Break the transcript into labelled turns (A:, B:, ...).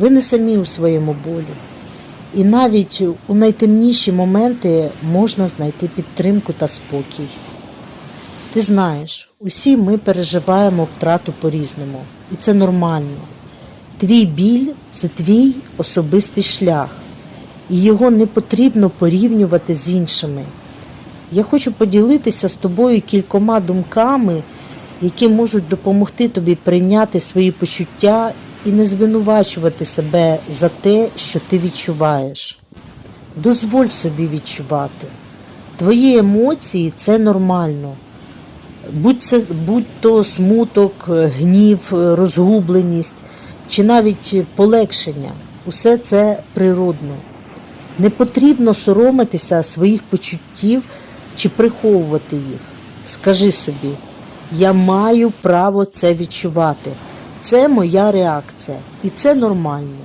A: Ви не самі у своєму болі. І навіть у найтемніші моменти можна знайти підтримку та спокій. Ти знаєш, усі ми переживаємо втрату по-різному, і це нормально. Твій біль це твій особистий шлях, і його не потрібно порівнювати з іншими. Я хочу поділитися з тобою кількома думками, які можуть допомогти тобі прийняти свої почуття і не звинувачувати себе за те, що ти відчуваєш. Дозволь собі відчувати. Твої емоції це нормально. Будь, це, будь то смуток, гнів, розгубленість чи навіть полегшення. Усе це природно. Не потрібно соромитися своїх почуттів чи приховувати їх. Скажи собі, я маю право це відчувати. Це моя реакція, і це нормально.